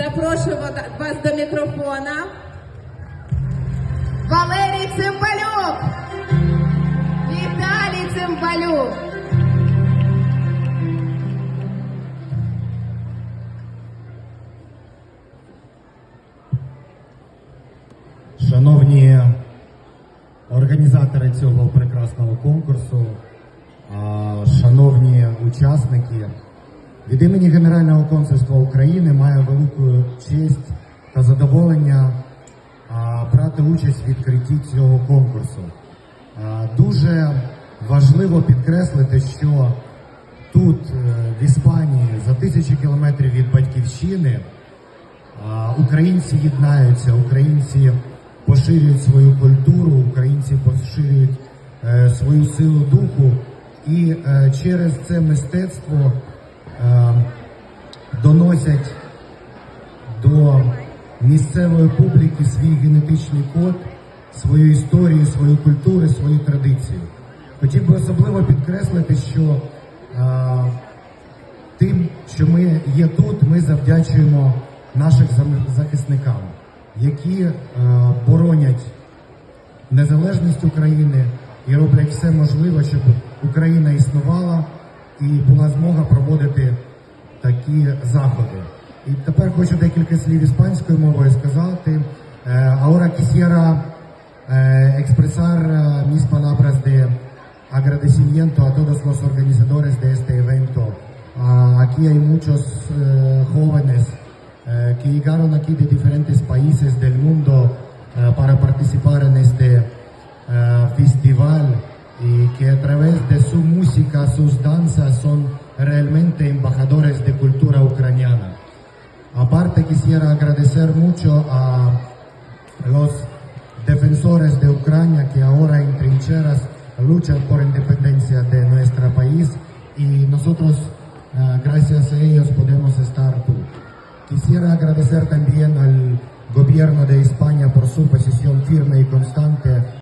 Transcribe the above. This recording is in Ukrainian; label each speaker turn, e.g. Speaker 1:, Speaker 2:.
Speaker 1: Запрошую вас до мікрофона.
Speaker 2: Валерій Цимбалюк! Віталій Цимбалюк!
Speaker 3: Шановні організатори цього прекрасного конкурсу, шановні учасники, від імені Генерального консульства України маю велику честь та задоволення брати участь в відкритті цього конкурсу. Дуже важливо підкреслити, що тут, е, в Іспанії, за тисячі кілометрів від батьківщини, Українці єднаються, українці поширюють свою культуру, українці поширюють е, свою силу духу, і е, через це мистецтво доносять до місцевої публіки свій генетичний код, свою історію, свою культуру, свою традицію. Хотів би особливо підкреслити, що е, тим, що ми є тут, ми завдячуємо нашим захисникам, які е, боронять незалежність України і роблять все можливе, щоб Україна існувала і була змога проводити такі заходи. І тепер хочу декілька слів іспанською мовою сказати. Е, Ahora quisiera eh, expresar eh, mis palabras de agradecimiento a todos los organizadores de este evento. Ah, aquí hay muchos eh, jóvenes eh, que llegaron aquí de diferentes países del mundo eh, para participar en este eh, festival y que a través de su música, sus danzas son realmente embajadores de cultura ucraniana. Aparte quisiera agradecer mucho a los defensores de Ucrania que ahora en trincheras luchan por independencia de nuestro país y nosotros eh, gracias a ellos podemos estar tú. Quisiera agradecer también al gobierno de España por su posición firme y constante